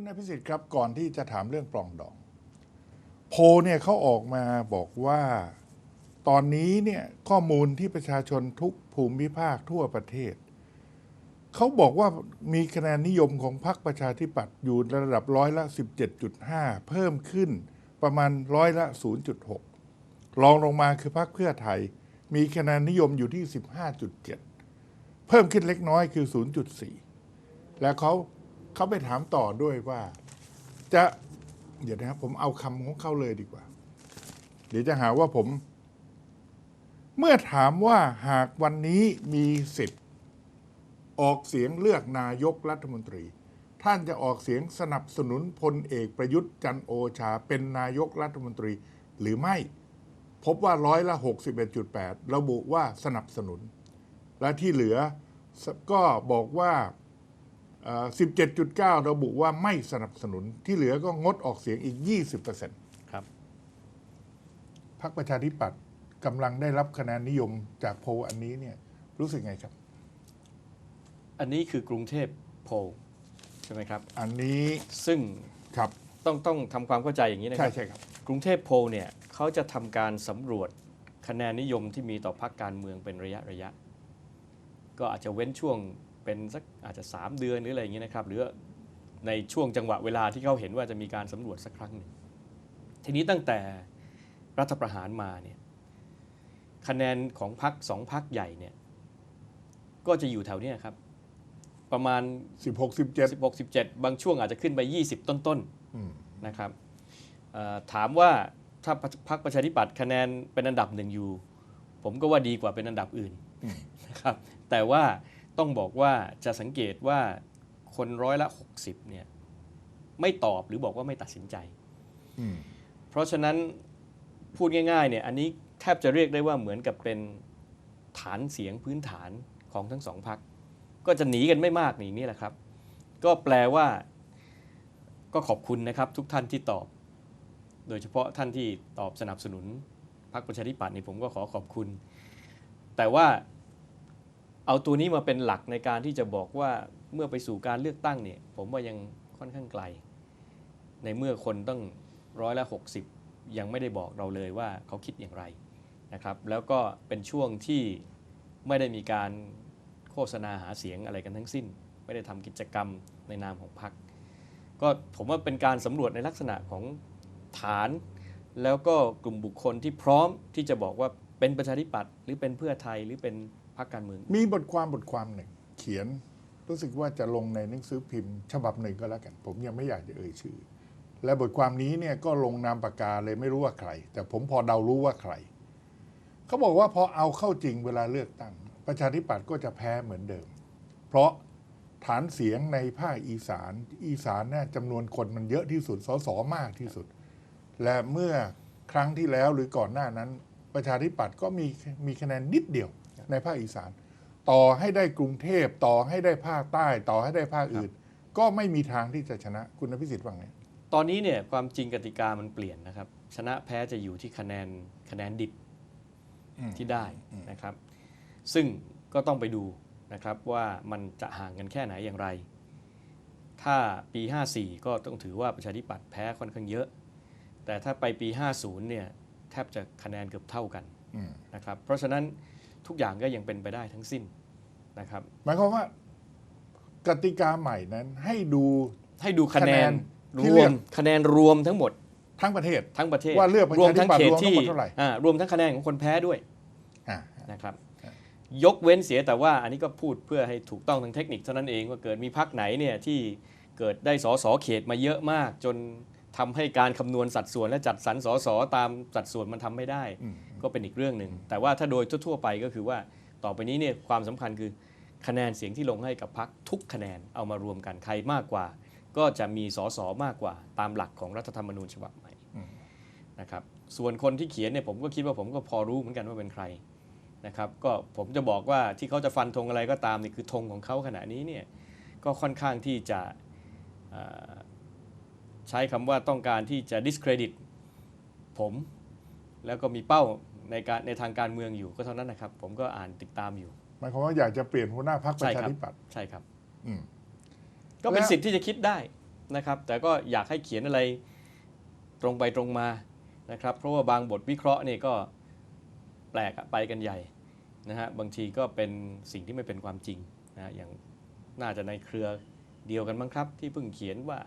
คุณนายพิสิทธิ์ครับก่อนที่จะถามเรื่องปลองดอง โพเนี่ยเขาออกมาบอกว่าตอนนี้เนี่ยข้อมูลที่ประชาชนทุกภูมิภาคทั่วประเทศ เขาบอกว่ามีคะแนนนิยมของพรรคประชาธิปัตย์อยู่ระดับร้อยละ 17.5 เพิ่มขึ้นประมาณร้อยละ 0.6รองลงมาคือพรรคเพื่อไทย มีคะแนนนิยมอยู่ที่ 15.7 เพิ่มขึ้นเล็กน้อยคือ 0.4 แล้วเขา เขาไปถามต่อด้วยว่า จะเดี๋ยวนะครับผมเอาคำของเขาเลยดีกว่า เดี๋ยวจะหาว่าผม เมื่อถามว่าหากวันนี้มีสิทธิ์ ออกเสียงเลือกนายกรัฐมนตรี ท่านจะออกเสียงสนับสนุนพลเอกประยุทธ์จันโอชาเป็นนายกรัฐมนตรีหรือไม่ พบว่าร้อยละ 61.8 ระบุว่าสนับสนุน และที่เหลือก็บอกว่า 17.9 ระบุว่าไม่สนับสนุนที่เหลือก็งดออกเสียงอีก 20%ครับพรรคประชาธิปัตย์กำลังได้รับคะแนนนิยมจากโพลอันนี้เนี่ยรู้สึกไงครับ อันนี้คือกรุงเทพโพลใช่ไหมครับ อันนี้ซึ่งครับต้องต้องทำความเข้าใจอย่างนี้นะคใช่รับ ใช่ครับ กรุงเทพโพลเนี่ยเขาจะทำการสำรวจคะแนนนิยมที่มีต่อพรรคการเมืองเป็นระยะระยะ ก็อาจจะเว้นช่วง เป็นสักอาจจะ 3 เดือนหรืออะไรอย่างนี้นะครับ หรือในช่วงจังหวะเวลาที่เขาเห็นว่าจะมีการสำรวจสักครั้งหนึ่งทีนี้ตั้งแต่รัฐประหารมาเนี่ยคะแนนของพรรคสองพรรคใหญ่เนี่ยก็จะอยู่แถวเนี้ยครับ ประมาณ 16 17 16 17 บางช่วงอาจจะขึ้นไป 20 ต้นอืมๆนะครับเอ่อถามว่าถ้าพรรคประชาธิปัตย์คะแนนเป็นอันดับหนึ่งอยู่ ผมก็ว่าดีกว่าเป็นอันดับอื่นอืมนะครับแต่ว่า ต้องบอกว่าจะสังเกตว่าคนร้อยละ 60เนี่ยไม่ตอบหรือบอกว่าไม่ตัดสินใจอืมเพราะฉะนั้นพูดง่ายๆเนี่ยอันนี้แทบจะเรียกได้ว่าเหมือนกับเป็นฐานเสียงพื้นฐานของทั้งสองพัก ก็จะหนีกันไม่มากนี่นี่แหละครับ ก็แปลว่า ก็ขอบคุณนะครับทุกท่านที่ตอบ โดยเฉพาะท่านที่ตอบสนับสนุนพรรคประชาธิปัตย์นี่ผมก็ขอขอบคุณ แต่ว่า เอาตัวนี้มาเป็นหลักในการที่จะบอกว่าเมื่อไปสู่การเลือกตั้งเนี่ย ผมว่ายังค่อนข้างไกล ในเมื่อคนต้องร้อยละ 60 ยังไม่ได้บอกเราเลยว่าเขาคิดอย่างไรนะครับ แล้วก็เป็นช่วงที่ไม่ได้มีการโฆษณาหาเสียงอะไรกันทั้งสิ้น ไม่ได้ทำกิจกรรมในนามของพรรคก็ผมว่าเป็นการสำรวจในลักษณะของฐาน แล้วก็กลุ่มบุคคลที่พร้อมที่จะบอกว่าเป็นประชาธิปัตย์หรือเป็นเพื่อไทยหรือเป็น พรรคการเมือง มีบทความบทความหนึ่ง เขียนรู้สึกว่าจะลงในหนังสือพิมพ์ ฉบับหนึ่งก็แล้วกัน ผมยังไม่อยากจะเอ่ยชื่อ และบทความนี้เนี่ยก็ลงนามปากกาเลยไม่รู้ว่าใคร แต่ผมพอเดารู้ว่าใครเขาบอกว่าพอเอาเข้าจริงเวลาเลือกตั้ง ประชาธิปัตย์ก็จะแพ้เหมือนเดิม เพราะฐานเสียงในภาคอีสาน อีสานเนี่ยจำนวนคนมันเยอะที่สุดสสมากที่สุด และเมื่อครั้งที่แล้วหรือก่อนหน้านั้น ประชาธิปัตย์ก็มีมีคะแนนนิดเดียว ในภาคอีสาน ต่อให้ได้กรุงเทพต่อให้ได้ภาคใต้ ต่อให้ได้ภาคอื่น ก็ไม่มีทางที่จะชนะคุณพิสิทธิ์ว่าไงตอนนี้เนี่ยความจริงกติกามันเปลี่ยนนะครับ ชนะแพ้จะอยู่ที่คะแนนคะแนนดิบอืมที่ได้นะครับ ซึ่งก็ต้องไปดูนะครับว่ามันจะห่างกันแค่ไหนอย่างไร ถ้าปี 54 ก็ต้องถือว่าประชาธิปัตย์แพ้ค่อนข้างเยอะ แต่ถ้าไปปี 50 เนี่ยแทบจะคะแนนเกือบเท่ากันอืมนะครับ เพราะฉะนั้น ทุกอย่างก็ยังเป็นไปได้ทั้งสิ้นนะครับ หมายความว่ากติกาใหม่นั้นให้ดู ให้ดูคะแนนคะแนนที่รเลืวอก มคะแนนรวมทั้งหมดทั้งประเทศ ทั้งประเทศว่าเลือกประรวมชาธิทั้งปัตย์เขตรวมทั้งที่หมดเท่าไหร่ อ่ารวมทั้งคะแนนของคนแพ้ด้วย อ่านะครับ ยกเว้นเสียแต่ว่าอันนี้ก็พูดเพื่อให้ถูกต้องทางเทคนิคเท่านั้นเองว่าเกิดมีพักไหนเนี่ยที่เกิดได้สสเขตมาเยอะมากจน ทำให้การคำนวณสัดส่วนและจัดสรรสสตามสัดส่วนมันทำไม่ได้อืมก็เป็นอีกเรื่องหนึ่ง แต่ว่าถ้าโดยทั่วๆไปก็คือว่าต่อไปนี้เนี่ยความสำคัญคือคะแนนเสียงที่ลงให้กับพักทุกคะแนนเอามารวมกันใครมากกว่า ก็จะมีสสมากกว่า ตามหลักของรัฐธรรมนูญฉบับใหม่นะครับส่วนคนที่เขียนเนี่ยผมก็คิดว่าผมก็พอรู้เหมือนกันว่าเป็นใครนะครับก็ผมจะบอกว่าที่เขาจะฟันธงอะไรก็ตามนี่คือธงของเขาขณะนี้เนี่ยก็ค่อนข้างที่จะเอ่อ ใช้คำว่าต้องการที่จะ discredit ผม แล้วก็มีเป้าในการในทางการเมืองอยู่ก็เท่านั้นนะครับ ผมก็อ่านติดตามอยู่หมายความว่าอยากจะเปลี่ยนหัวหน้าพรรคประชาธิปัตย์ใช่ครับอืมก็เป็นแล้วสิทธิ์ที่จะคิดได้นะครับ แต่ก็อยากให้เขียนอะไรตรงไปตรงมานะครับ เพราะว่าบางบทวิเคราะห์เนี่ยก็แปลกอะไปกันใหญ่นะฮะบางทีก็เป็นสิ่งที่ไม่เป็นความจริงนะฮะอย่างน่าจะในเครือเดียวกันมั้งครับ ที่เพิ่งเขียนว่า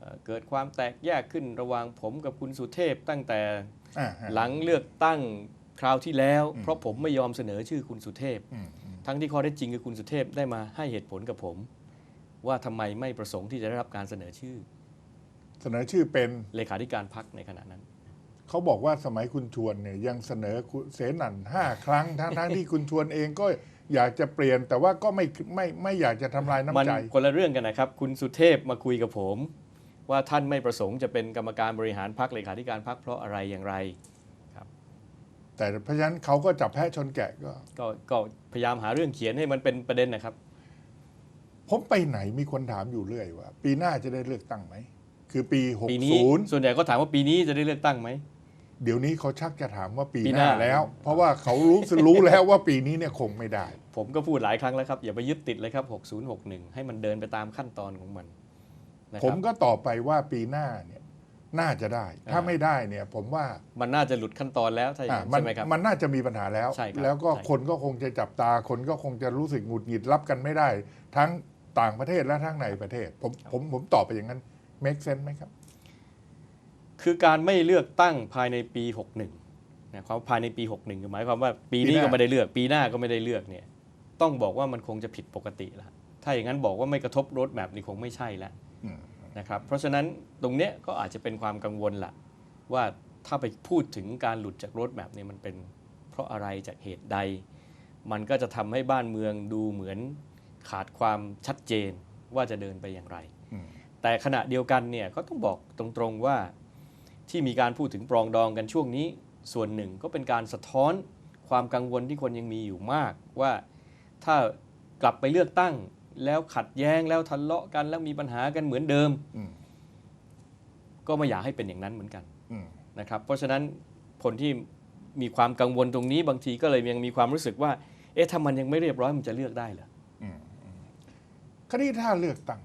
เอ่อเกิดความแตกแยกขึ้นระหว่างผมกับคุณสุเทพตั้งแต่อ่าฮะหลังเลือกตั้งคราวที่แล้วอืมเพราะผมไม่ยอมเสนอชื่อคุณสุเทพอืมอืมทั้งที่ข้อเท็จจริงคือคุณสุเทพได้มาให้เหตุผลกับผม ว่าทำไมไม่ประสงค์ที่จะได้รับการเสนอชื่อ เสนอชื่อเป็นเลขาธิการพักในขณะนั้นเขาบอกว่าสมัยคุณชวนเนี่ยยังเสนอคุณเสนันห้าครั้งทั้งทั้งที่คุณชวนเองก็อยากจะเปลี่ยนแต่ว่าก็ไม่ไม่ไม่อยากจะทำลายมันน้ำใจคนละเรื่องกันนะครับ คุณสุเทพมาคุยกับผม ว่าท่านไม่ประสงค์จะเป็นกรรมการบริหารพักเลขาธิการพักเพราะอะไรอย่างไรแต่เพราะฉะนั้นเขาก็จับแพะชนแกะก็ก็ก็พยายามหาเรื่องเขียนให้มันเป็นประเด็นนะครับ ผมไปไหนมีคนถามอยู่เรื่อยว่า ปีหน้าจะได้เลือกตั้งไหมคือปีปีนี้60 ส่วนใหญ่ก็ถามว่าปีนี้จะได้เลือกตั้งไหม เดี๋ยวนี้เขาชักจะถามว่าปีปีหหน้า น้าแล้ว เพราะว่าเขารู้รู้แล้วว่าปีนี้เนี่ยคงไม่ได้ ผมก็พูดหลายครั้งแล้วครับ อย่าไปยึดติดเลยครับ 6061 ให้มันเดินไปตามขั้นตอนของมันนะค ผรับมก็ตอบไปว่าปีหน้าเนี่ยน่าจะได้ ถ้าอ่าไม่ได้เนี่ยผมว่ามันน่าจะหลุดขั้นตอนแล้วถ้าอย่างอะนั้นมันใช่ไหมครับมันน่าจะมีปัญหาแล้วใช่ครับแล้วก็ใช่คนก็คงจะจับตาคนก็คงจะรู้สึกหงุดหงิดรับกันไม่ได้ ทั้งต่างประเทศและทั้งในประเทศ ผมผมผมตอบไปอย่างนั้น make sense ไหมครับ คือการไม่เลือกตั้งภายในปี 61นะความภายในปี 61คือหมายความว่าปีนี้ปีหน้าก็ไม่ได้เลือก ปีหน้าก็ไม่ได้เลือกเนี่ยต้องบอกว่ามันคงจะผิดปกติแล้วถ้าอย่างนั้นบอกว่าไม่กระทบรถแบบนี้คงไม่ใช่แล้วอืม นะครับเพราะฉะนั้นตรงเนี้ยก็อาจจะเป็นความกังวลละว่าถ้าไปพูดถึงการหลุดจากรถแบบนี้มันเป็นเพราะอะไรจากเหตุใด มันก็จะทำให้บ้านเมืองดูเหมือนขาดความชัดเจนว่าจะเดินไปอย่างไรอืมแต่ขณะเดียวกันเนี่ยก็ต้องบอกตรงๆว่าที่มีการพูดถึงปรองดองกันช่วงนี้ ส่วนหนึ่งก็เป็นการสะท้อนความกังวลที่คนยังมีอยู่มาก ว่าถ้ากลับไปเลือกตั้ง แล้วขัดแย้งแล้วทะเลาะกันแล้วมีปัญหากันเหมือนเดิม อืมก็ไม่อยากให้เป็นอย่างนั้นเหมือนกันอืมนะครับเพราะฉะนั้นคนที่มีความกังวลตรงนี้บางทีก็เลยยังมีความรู้สึกว่า เอ๊ะถ้ามันยังไม่เรียบร้อยมันจะเลือกได้เหรออืมอืมคดีถ้าเลือกตั้ง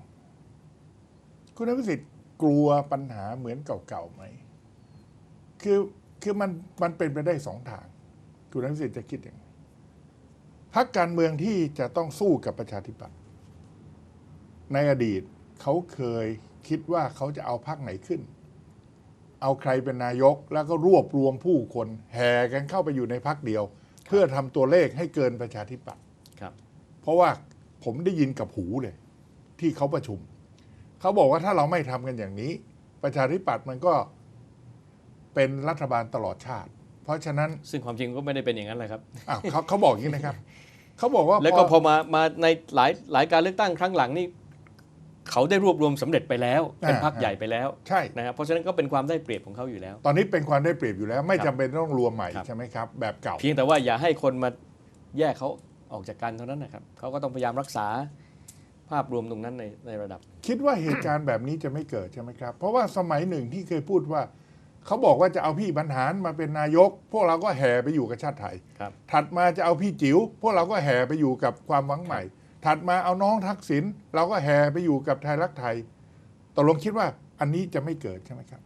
คุณอภิสิทธิ์กลัวปัญหาเหมือนเก่าๆไหม คือคือมันมันเป็นไปได้สองทาง คุณอภิสิทธิ์จะคิดอย่างไรพักการเมืองที่จะต้องสู้กับประชาธิปัตย์ ในอดีตเขาเคยคิดว่าเขาจะเอาพักไหนขึ้น เอาใครเป็นนายกแล้วก็รวบรวมผู้คน แห่กันเข้าไปอยู่ในพักเดียว เพื่อทำตัวเลขให้เกินประชาธิปัตย์ครับเพราะว่าผมได้ยินกับหูเลย ที่เขาประชุม เขาบอกว่าถ้าเราไม่ทำกันอย่างนี้ ประชาธิปัตย์มันก็เป็นรัฐบาลตลอดชาติ เพราะฉะนั้นซึ่งความจริงก็ไม่ได้เป็นอย่างนั้นเลยครับอ้าวเขาเขาบอกอย่างนี้นะครับ เขาบอกว่าแล้วก็พพออมามาในหลายหลายการเลือกตั้งครั้งหลังนี่ เขาได้รวบรวมสำเร็จไปแล้ว เป็นอ่าพรรคใหญ่ไปแล้วใช่นะครับเพราะฉะนั้นก็เป็นความได้เปรียบของเขาอยู่แล้ว ตอนนี้เป็นความได้เปรียบอยู่แล้ว ไม่ครับจำเป็นต้องรวมใหม่ครับใช่ไหมครับแบบเก่า เพียงแต่ว่าอย่าให้คนมาแยกเขาออกจากกันเท่านั้นนะครับเขาก็ต้องพยายามรักษาภาพรวมตรงนั้นในในระดับ คิดว่าเหตุการณ์แบบนี้จะไม่เกิดใช่ไหมครับ เพราะว่าสมัยหนึ่งที่เคยพูดว่าเขาบอกว่าจะเอาพี่บรรหารมาเป็นนายก พวกเราก็แห่ไปอยู่กับชาติไทยครับถัดมาจะเอาพี่จิ๋วพวกเราก็แห่ไปอยู่กับความหวังใหม่ ถัดมาเอาน้องทักษิณเราก็แห่ไปอยู่กับไทยรักไทยตกลงคิดว่าอันนี้จะไม่เกิดใช่ไหมครับ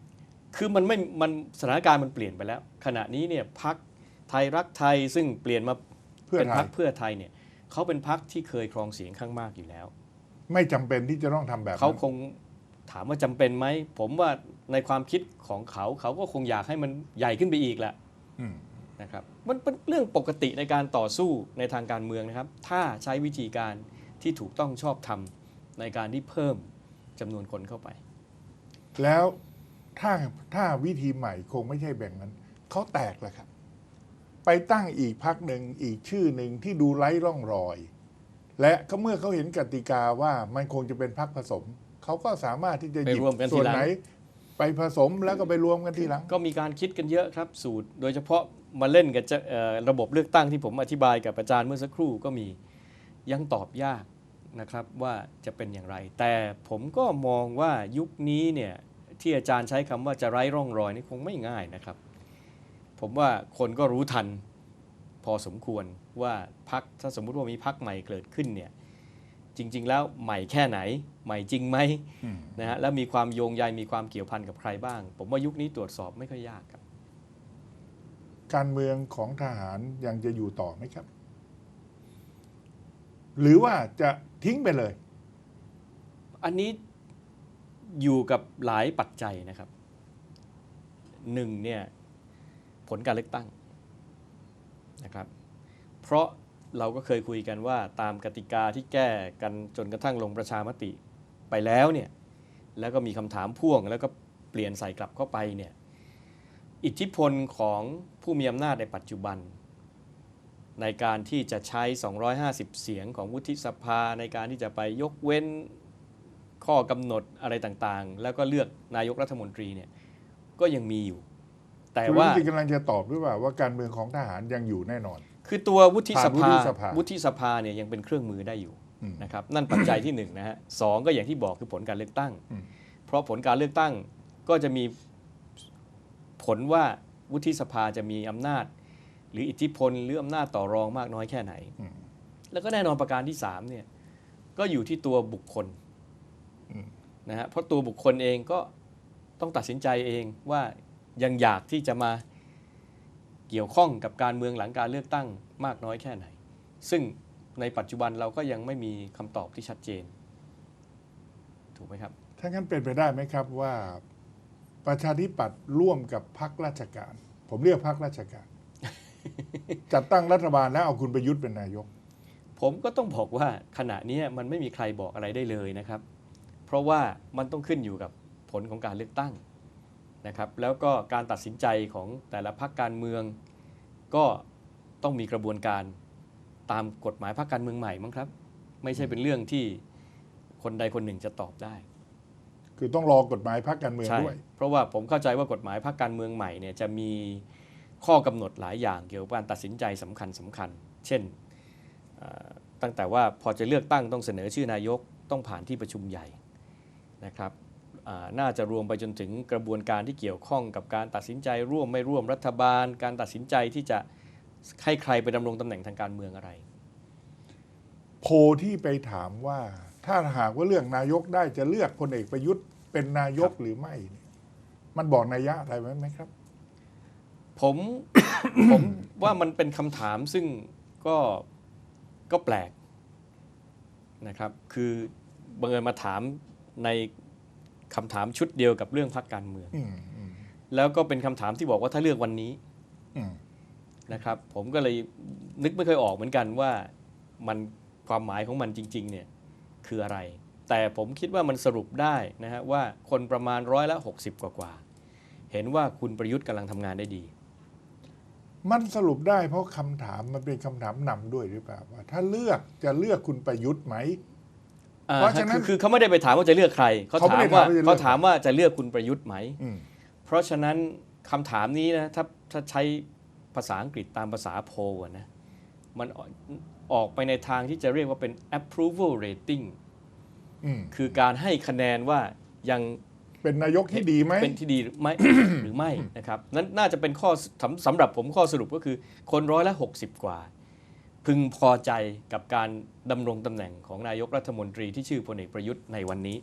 คือมันไม่มันสถานการณ์มันเปลี่ยนไปแล้ว ขณะนี้เนี่ยพักไทยรักไทยซึ่งเปลี่ยนมาเพื่อเป็นไทพัยกเพื่อไทยเนี่ยเขาเป็นพักที่เคยครองเสียงข้างมากอยู่แล้ว ไม่จำเป็นที่จะต้องทำแบบเขานั้นคงถามว่าจำเป็นไหมผมว่าในความคิดของเขาเขาก็คงอยากให้มันใหญ่ขึ้นไปอีกแหละอืม นะครับมันเป็นเรื่องปกติในการต่อสู้ในทางการเมืองนะครับ ถ้าใช้วิธีการที่ถูกต้องชอบธรรมในการที่เพิ่มจำนวนคนเข้าไป แล้วถ้าถ้าวิธีใหม่คงไม่ใช่แบ่งนั้น เขาแตกแล้วครับ ไปตั้งอีกพักหนึ่งอีกชื่อหนึ่งที่ดูไร้ร่องรอย และก็เมื่อเขาเห็นกติกาว่ามันคงจะเป็นพักผสม เขาก็สามารถที่จะหยิบไปรวมกันทีส่วนหลัง ไหน ไปผสมแล้วก็ไปรวมกันทีหลัง ก็มีการคิดกันเยอะครับสูตร โดยเฉพาะ มาเล่นกับระบบเลือกตั้งที่ผมอธิบายกับอาจารย์เมื่อสักครู่ก็มียังตอบยากนะครับว่าจะเป็นอย่างไร แต่ผมก็มองว่ายุคนี้เนี่ยที่อาจารย์ใช้คำว่าจะไร้ร่องรอยนี่คงไม่ง่ายนะครับ ผมว่าคนก็รู้ทันพอสมควรว่าพักถ้าสมมุติว่ามีพักใหม่เกิดขึ้นเนี่ยจริง ๆ แล้วใหม่แค่ไหน ใหม่จริงไหมมนะฮะแล้วมีความโยงใยมีความเกี่ยวพันกับใครบ้าง ผมว่ายุคนี้ตรวจสอบไม่ค่อยยากครับ การเมืองของทหารยังจะอยู่ต่อไหมครับ หรือว่าจะทิ้งไปเลย อันนี้อยู่กับหลายปัจจัยนะครับหนึ่งเนี่ยผลการเลือกตั้งนะครับ เพราะเราก็เคยคุยกันว่าตามกติกาที่แก้กันจนกระทั่งลงประชามติไปแล้วเนี่ยแล้วก็มีคำถามพ่วงแล้วก็เปลี่ยนใส่กลับเข้าไปเนี่ย อิทธิพลของผู้มีอำนาจในปัจจุบัน ในการที่จะใช้ 250 เสียงของวุฒิสภาในการที่จะไปยกเว้นข้อกำหนดอะไรต่างๆ แล้วก็เลือกนายกรัฐมนตรีเนี่ยก็ยังมีอยู่ แต่คุณว่าวิจิตรกำลังจะตอบหรือเปล่าว่าการเมืองของทหารยังอยู่แน่นอน คือตัววุฒิสผ่านวุภาฒิสภาวุฒิสภาเนี่ยยังเป็นเครื่องมือได้อยู่อืมนะครับนั่นปัจจัยที่หนึ่งนะฮะสองก็อย่างที่บอกคือผลการเลือกตั้งอืมเพราะผลการเลือกตั้งก็จะมี ผลว่าวุฒิสภาจะมีอำนาจ หรืออิทธิพลหรืออำนาจต่อรองมากน้อยแค่ไหนอืมแล้วก็แน่นอนประการที่3เนี่ยก็อยู่ที่ตัวบุคคลอืมนะฮะเพราะตัวบุคคลเองก็ต้องตัดสินใจเองว่ายังอยากที่จะมาเกี่ยวข้องกับการเมืองหลังการเลือกตั้งมากน้อยแค่ไหน ซึ่งในปัจจุบันเราก็ยังไม่มีคำตอบที่ชัดเจน ถูกไหมครับ ถ้างั้นเป็นไปได้ไหมครับว่า ประชาธิปัตย์ร่วมกับพรรคราชการ ผมเรียกพรรคราชการ จัดตั้งรัฐบาลแล้วเอาคุณประยุทธ์เป็นนายก ผมก็ต้องบอกว่าขณะนี้มันไม่มีใครบอกอะไรได้เลยนะครับ เพราะว่ามันต้องขึ้นอยู่กับผลของการเลือกตั้งนะครับแล้วก็การตัดสินใจของแต่ละพรรคการเมือง ก็ต้องมีกระบวนการตามกฎหมายพรรคการเมืองใหม่มั้งครับ ไม่ใช่เป็นเรื่องที่คนใดคนหนึ่งจะตอบได้ คือต้องรอกฎหมายพรรคการเมืองใช่ด้วย เพราะว่าผมเข้าใจว่ากฎหมายพรรคการเมืองใหม่เนี่ยจะมีข้อกำหนดหลายอย่างเกี่ยวกับการตัดสินใจสำคัญสำคัญ เช่นเอ่อตั้งแต่ว่าพอจะเลือกตั้งต้องเสนอชื่อนายกต้องผ่านที่ประชุมใหญ่นะครับอ่าน่าจะรวมไปจนถึงกระบวนการที่เกี่ยวข้องกับการตัดสินใจร่วมไม่ร่วมรัฐบาล การตัดสินใจที่จะให้ใครไปดำรงตำแหน่งทางการเมืองอะไร โพลที่ไปถามว่า ถ้าหากว่าเลือกนายกได้จะเลือกพลเอกประยุทธ์เป็นนายกหรือไม่เนี่ยมันบอกนัยยะอะไรไว้ไหมครับ ผม ผมว่ามันเป็นคำถามซึ่งก็ก็แปลกนะครับ คือบังเอิญมาถามในคำถามชุดเดียวกับเรื่องพรรคการเมืองอืมอืมแล้วก็เป็นคำถามที่บอกว่าถ้าเลือกวันนี้อืมนะครับ ผมก็เลยนึกไม่เคยออกเหมือนกันว่ามันความหมายของมันจริง ๆ เนี่ย คืออะไร แต่ผมคิดว่ามันสรุปได้นะฮะว่าคนประมาณร้อยละ 60 กว่ากว่าๆเห็นว่าคุณประยุทธ์กำลังทำงานได้ดี มันสรุปได้เพราะคำถามมันเป็นคำถามนำด้วยหรือเปล่าว่า ถ้าเลือกจะเลือกคุณประยุทธ์ไหมอ่าเพราะฉะนั้นคือคือเขาไม่ได้ไปถามว่าจะเลือกใครเขาเขาไม่ถามได้ว่าถามว่าจะเลือกเขาถามว่าจะเลือกคุณประยุทธ์ไหมอืมเพราะฉะนั้นคำถามนี้นะถ้าถ้าใช้ภาษาอังกฤษตามภาษาโพลอะนะมัน ออกออกไปในทางที่จะเรียกว่าเป็น approval rating อืมคือการให้คะแนนว่ายังเป็นนายกที่ดีไหมเป็นที่ดีหรือไม่หรือไม่นะครับนั้นน่าจะเป็นข้อสำสำหรับผมข้อสรุปก็คือ คนร้อยละ 60 กว่า พึงพอใจกับการดำรงตำแหน่งของนายกรัฐมนตรีที่ชื่อพลเอกประยุทธ์ในวันนี้